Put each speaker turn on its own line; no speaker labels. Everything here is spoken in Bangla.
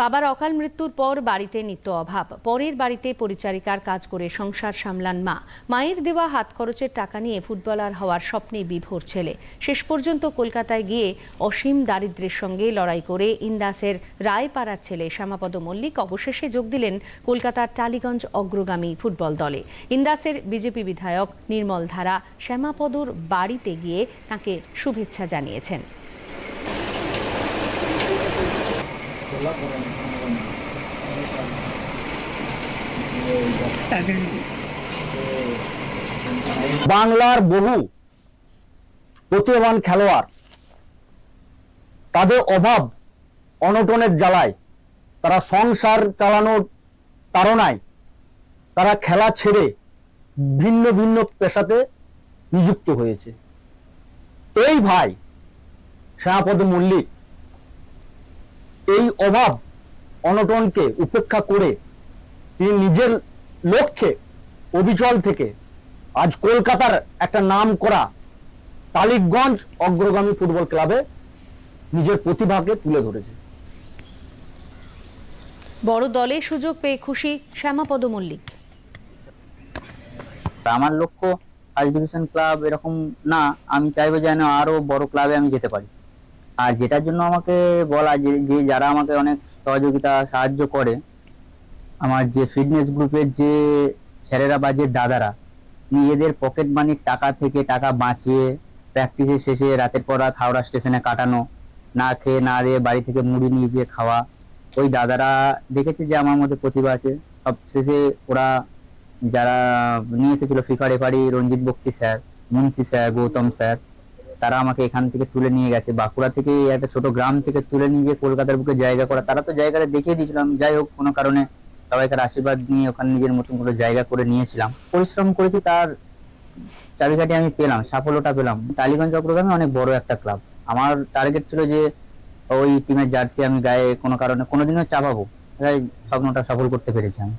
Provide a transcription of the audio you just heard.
বাবার অকাল মৃত্যুর পর বাড়িতে নিত্য অভাব। পরের বাড়িতে পরিচারিকার কাজ করে সংসার সামলান মা। মায়ের দেওয়া হাত খরচের টাকা নিয়ে ফুটবলার হওয়ার স্বপ্নে বিভোর ছেলে। শেষ পর্যন্ত কলকাতায় গিয়ে অসীম দারিদ্র্যের সঙ্গে লড়াই করে ইন্দাসের রায়পাড়ার ছেলে শ্যামাপদ মল্লিক অবশেষে যোগ দিলেন কলকাতার টালিগঞ্জ অগ্রগামী ফুটবল দলে। ইন্দাসের বিজেপি বিধায়ক নির্মল ধারা শ্যামাপদর বাড়িতে গিয়ে তাকে শুভেচ্ছা জানিয়েছেন।
বাংলার বহু প্রতিভাবান খেলোয়াড়, তাদের অভাব অনটনের জ্বালায়, তারা সংসার চালানোর তাড়নায়, তারা খেলা ছেড়ে ভিন্ন ভিন্ন পেশাতে নিযুক্ত হয়েছে। এই ভাই শ্যামাপদ মল্লিক এই অভাব অনটনকে উপেক্ষা করে তিনি নিজের লক্ষ্যে অবিচল থেকে আজ কলকাতার একটা নাম করা টালিগঞ্জ অগ্রগামী ফুটবল ক্লাবে নিজের প্রতিভাকে তুলে ধরেছে।
বড় দলে সুযোগ পেয়ে খুশি শ্যামাপদ মল্লিক।
আমার লক্ষ্য ফার্স্ট ডিভিশন ক্লাব এরকম না আমি চাইব যেন আরও বড় ক্লাবে আমি যেতে পারি। আর যেটার জন্য আমাকে বলা যে যে যারা আমাকে অনেক সহযোগিতা, সাহায্য করে, আমার যে ফিটনেস গ্রুপের যে স্যারেরা বা যে দাদারা নিজেদের পকেট মানির টাকা থেকে টাকা বাঁচিয়ে প্র্যাকটিসের শেষে রাতের পর রাত হাওড়া স্টেশনে কাটানো, না খেয়ে না দিয়ে বাড়ি থেকে মুড়ি নিয়ে যেয়ে খাওয়া, ওই দাদারা দেখেছে যে আমার মধ্যে প্রতিভা আছে। সব শেষে ওরা যারা নিয়ে এসেছিল FIFA referee Ranjit Bakshi sir Munshi sir Gautam sir তারা আমাকে এখান থেকে তুলে নিয়ে গেছে। বাঁকুড়া থেকে একটা ছোট গ্রাম থেকে তুলে নিয়ে গিয়ে কলকাতার বুকে জায়গা করা। তারা তো জায়গাটা দেখিয়ে দিয়েছিলাম যাই হোক, কোনো কারণে সবাইকার আশীর্বাদ নিয়ে ওখানে নিজের মতন করে জায়গা করে নিয়েছিলাম। পরিশ্রম করেছি, তার চাবিকাঠি আমি পেলাম, সাফল্যটা পেলাম। টালিগঞ্জ অগ্রগামী অনেক বড় একটা ক্লাব। আমার টার্গেট ছিল যে ওই টিমের জার্সি আমি গায়ে কোনো কারণে কোনোদিনও চাপাবো। স্বপ্নটা সফল করতে পেরেছি আমি।